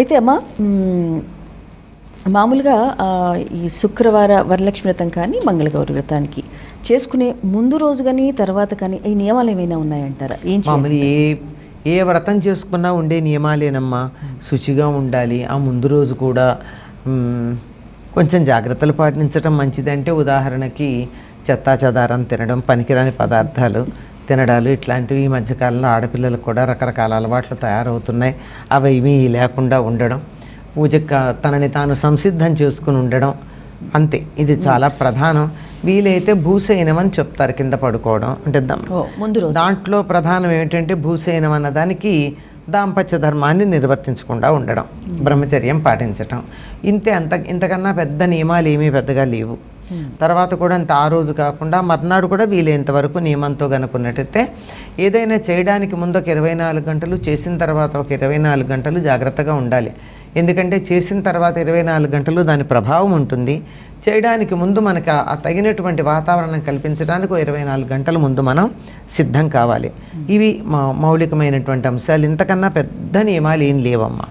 అయితే అమ్మా మ్మ్, మామూలుగా ఈ శుక్రవార వరలక్ష్మి వ్రతం కానీ మంగళగౌరి వ్రతానికి చేసుకునే ముందు రోజు కానీ తర్వాత కానీ ఈ నియమాలు ఏమైనా ఉన్నాయంటారా? ఏం ఏ ఏ వ్రతం చేసుకున్నా ఉండే నియమాలేనమ్మా. శుచిగా ఉండాలి. ఆ ముందు రోజు కూడా కొంచెం జాగ్రత్తలు పాటించడం మంచిదంటే ఉదాహరణకి చెత్తా చెదారం తినడం పనికిరాని పదార్థాలు తినడాలు ఇట్లాంటివి ఈ మధ్యకాలంలో ఆడపిల్లలకు కూడా రకరకాల అలవాట్లు తయారవుతున్నాయి. అవి ఏమీ లేకుండా ఉండడం పూజకు తనని తాను సంసిద్ధం చేసుకుని ఉండడం అంతే. ఇది చాలా ప్రధానం. వీలైతే భూసేనం అని చెప్తారు కింద పడుకోవడం. అంటే ముందు దాంట్లో ప్రధానం ఏమిటంటే భూసేనం అన్న దానికి దాంపత్య ధర్మాన్ని నిర్వర్తించకుండా ఉండడం బ్రహ్మచర్యం పాటించటం. ఇంతే అంత ఇంతకన్నా పెద్ద నియమాలు ఏమీ పెద్దగా లేవు. తర్వాత కూడా అంత ఆ రోజు కాకుండా మర్నాడు కూడా వీలైనంత వరకు నియమంతో కనుక్కున్నట్టయితే ఏదైనా చేయడానికి ముందు ఒక ఇరవై నాలుగు గంటలు చేసిన తర్వాత ఒక ఇరవై నాలుగు గంటలు జాగ్రత్తగా ఉండాలి. ఎందుకంటే చేసిన తర్వాత ఇరవై నాలుగు గంటలు దాని ప్రభావం ఉంటుంది. చేయడానికి ముందు మనకు ఆ- తగినటువంటి వాతావరణం కల్పించడానికి ఇరవై నాలుగు గంటల ముందు మనం సిద్ధం కావాలి. ఇవి మౌలికమైనటువంటి అంశాలు. ఇంతకన్నా పెద్ద నియమాలు ఏం లేవమ్మా.